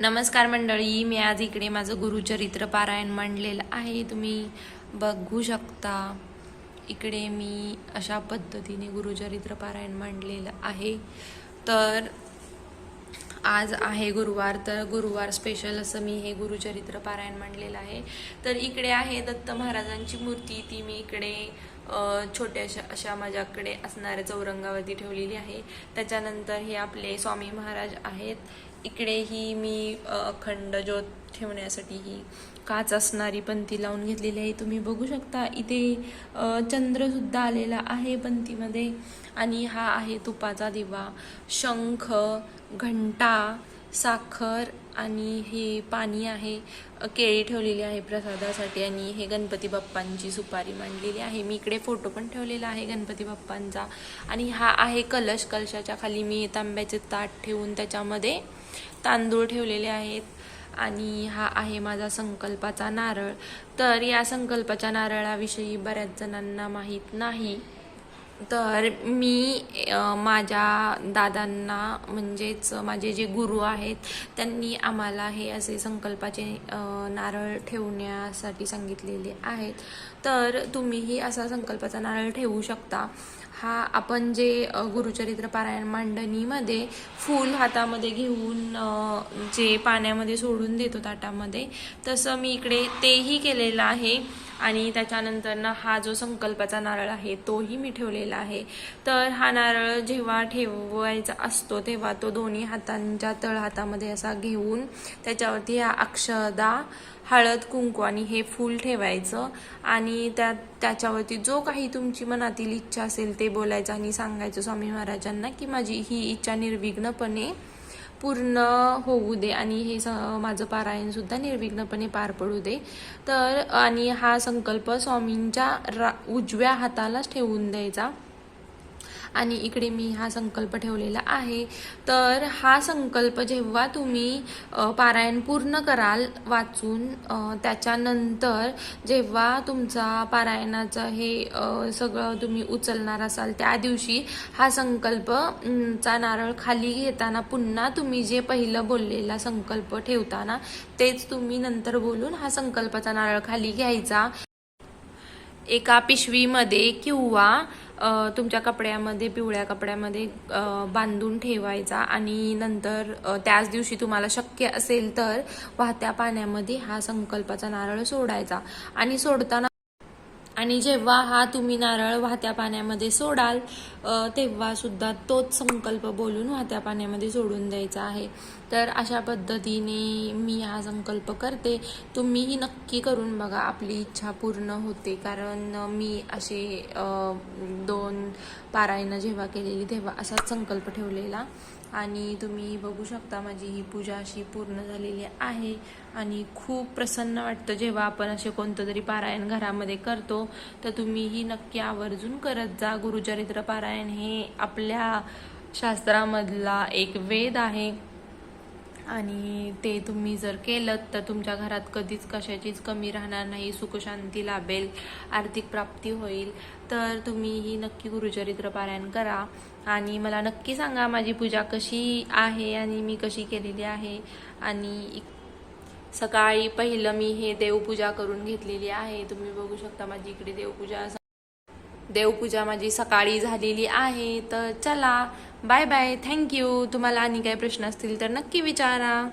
नमस्कार मंडळी मी आज इकडे माझं गुरुचरित्र पारायण मांडलेलं आहे. तुम्ही बघू शकता इकडे मी अशा पद्धतीने गुरुचरित्र पारायण मांडलेलं आहे. तर आज आहे गुरुवार तर गुरुवार स्पेशल असं मी हे गुरुचरित्र पारायण मांडलेलं आहे. तर इकडे आहे दत्त महाराजांची मूर्ती. ती मी इकडे छोट्याशा अशा माझ्याकडे असणाऱ्या चौरंगावरती ठेवलेली आहे. त्याच्यानंतर हे आपले स्वामी महाराज आहेत. इकडेही मी अखंड ज्योत ठेवण्यासाठी ही काच असणारी पंती लावून घेतलेली आहे. तुम्ही बघू शकता इथे चंद्रसुद्धा आलेला आहे पंतीमध्ये. आणि हा आहे तुपाचा दिवा. शंख घंटा साखर आणि हे पाणी आहे केळी ठेवलेली आहे प्रसादासाठी आणि हे गणपती बाप्पांची सुपारी मांडलेली आहे. मी इकडे फोटो पण ठेवलेला आहे गणपती बाप्पांचा. आणि हा आहे कलश. कलशाच्या खाली मी तांब्याचे ताट ठेवून त्याच्यामध्ये तांदूळ ठेवलेले आहेत. आणि हा आहे माझा संकल्पाचा नारळ. तर या संकल्पाच्या नारळाविषयी बऱ्याच जणांना माहीत नाही. तर मी माझ्या दादांना म्हणजेच माझे जे गुरु आहेत त्यांनी आम्हाला हे असे संकल्पाचे नारळ ठेवण्यासाठी सांगितलेले आहेत. तर तुम्हीही असा संकल्पाचा नारळ ठेवू शकता. हा आपण जे गुरुचरित्र पारायण मांडणीमध्ये फूल हातामध्ये घेऊन जे पाण्यामध्ये सोडून देतो ताटामध्ये तसं मी इकडे तेही केलेलं आहे. आणि त्याच्यानंतर ना हा जो संकल्पाचा नारळ आहे तोही मी ठेवलेला आहे. तर हा नारळ जेव्हा ठेवायचा असतो तेव्हा तो दोन्ही हातांच्या तळहातामध्ये असा घेऊन त्याच्यावरती हा अक्षदा हळद कुंकू आणि हे फूल ठेवायचं आणि त्या त्याच्यावरती जो काही तुमची मनातील इच्छा असेल ते बोलायचं आणि सांगायचं स्वामी महाराजांना की माझी ही इच्छा निर्विघ्नपणे पूर्ण होऊ दे आणि हे स माझं पारायण सुद्धा निर्विघ्नपणे पार पडू दे. तर आणि हा संकल्प स्वामींच्या रा उजव्या हातालाच ठेवून द्यायचा. आणि इकडे मी हा संकल्प ठेवलेला आहे. तर हा संकल्प जेव्हा तुम्ही पारायण पूर्ण कराल वाचून त्याच्यानंतर जेव्हा तुमचा पारायणाचं हे सगळं तुम्ही उचलणार असाल त्या दिवशी हा संकल्प चा नारळ खाली घेताना पुन्हा तुम्ही जे पहिलं बोललेला संकल्प ठेवताना तेच तुम्ही नंतर बोलून हा संकल्पाचा नारळ खाली घ्यायचा. एका पिशवीमध्ये किंवा तुमच्या कपड्यामध्ये पिवळ्या कपड्यामध्ये बांधून ठेवायचा आणि नंतर त्याच दिवशी तुम्हाला शक्य असेल तर वाहत्या पाण्यामध्ये हा संकल्पाचा नारळ सोडायचा. आणि सोडताना आणि जेव्हा हा तुम्ही नारळ वाहत्या पाण्यामध्ये सोडाल तेव्हा सुद्धा तोच संकल्प बोलून वाहत्या पाण्यामध्ये सोडून द्यायचा आहे. तर अशा पद्धतीने मी हा संकल्प करते. तुम्हीही नक्की करून बघा आपली इच्छा पूर्ण होते. कारण मी असे दोन पारायणं जेव्हा केलेली तेव्हा असाच संकल्प ठेवलेला. आणि तुम्ही बघू शकता माझी ही पूजा अशी पूर्ण झालेली आहे. आणि खूप प्रसन्न वाटतं जेव्हा आपण असे कोणतं तरी पारायण घरामध्ये करतो तर तुम्हीही नक्की आवर्जून करत जा. गुरुचरित्र पारायण हे आपल्या शास्त्रामधला एक वेद आहे. आणि ते तुम्ही जर केलं तर तुमच्या घरात कधीच कशाचीच कमी राहणार नाही सुखशांती लाभेल आर्थिक प्राप्ती होईल. तर तुम्ही ही नक्की गुरुचरित्र पारायण करा. आणि मला नक्की सांगा माझी पूजा कशी आहे आणि मी कशी केलेली आहे. आणि सकाळी पहिलं मी हे देवपूजा करून घेतलेली आहे. तुम्ही बघू शकता माझी इकडे देवपूजा देवपूजा माझी सकाळी झालेली आहे तर चला बाय बाय थँक्यू तुम्हाला आणि काही प्रश्न असतील तर नक्की विचारा.